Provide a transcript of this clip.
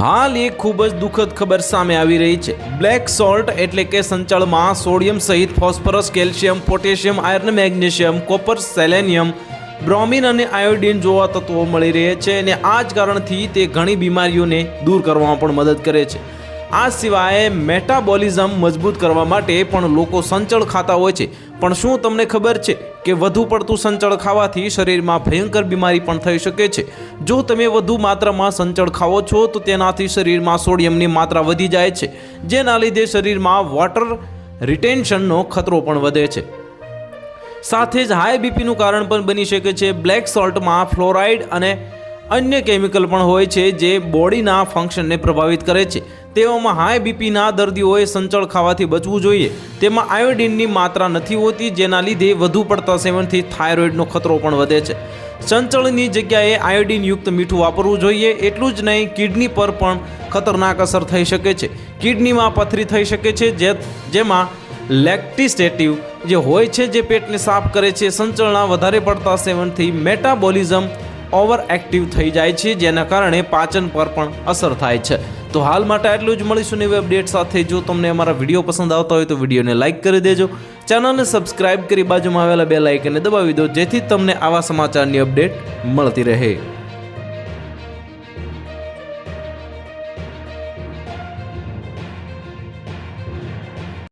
હાલ એક ખૂબ જ દુઃખદ ખબર સામે આવી રહી છે. બ્લેક સોલ્ટ એટલે કે સંચળમાં સોડિયમ સહિત phosphorus, calcium, potassium, iron, magnesium, copper, selenium, bromine અને આયોડિન જોવા તત્વો મળી રહે છે અને આ જ કારણથી તે ઘણી બીમારીઓને દૂર કરવામાં પણ મદદ કરે છે. આ સિવાય મેટાબોલિઝમ મજબૂત કરવા માટે પણ લોકો સંચળ ખાતા હોય છે. પણ શું તમને ખબર છે કે વધુ પડતું સંચળ ખાવાથી શરીરમાં ભયંકર બીમારી પણ થઈ શકે છે? જો તમે વધુ માત્રામાં સંચળ ખાવો છો, તો તેનાથી શરીરમાં સોડિયમની માત્રા વધી જાય છે, જેના લીધે શરીરમાં વોટર રિટેન્શનનો ખતરો પણ વધે છે. સાથે જ હાઈ બીપીનું કારણ પણ બની શકે છે. બ્લેક સોલ્ટમાં ફ્લોરાઇડ અને અન્ય કેમિકલ પણ હોય છે જે બોડીના ફંક્શનને પ્રભાવિત કરે છે. તેવામાં હાઈ બીપીના દર્દીઓએ સંચળ ખાવાથી બચવું જોઈએ. તેમાં આયોડિનની માત્રા નથી હોતી, જેના લીધે વધુ પડતા સેવનથી થાઇરોઇડનો ખતરો પણ વધે છે. સંચળની જગ્યાએ આયોડિનયુક્ત મીઠું વાપરવું જોઈએ, એટલું જ નહીં, કિડની પર પણ ખતરનાક અસર થઈ શકે છે. કિડનીમાં પથરી થઈ શકે છે, જે જેમાં લેક્ટિસ્ટેટિવ જે હોય છે, જે પેટને સાફ કરે છે, સંચળના વધારે પડતા સેવનથી મેટાબોલિઝમ ઓવર એક્ટિવ થઈ જાય છે, જેના કારણે પાચન પર પણ અસર થાય છે. તો હાલ માટે આટલું જ મળીશું નવી અપડેટ સાથે. જો તમને અમારા વીડિયો પસંદ આવતા હોય તો વિડીયોને લાઇક કરી દેજો. ચેનલને સબસ્ક્રાઇબ કરી બાજુમાં આવેલા બે લાઇકને દબાવી દો, જેથી તમને આવા સમાચારની અપડેટ મળતી રહે.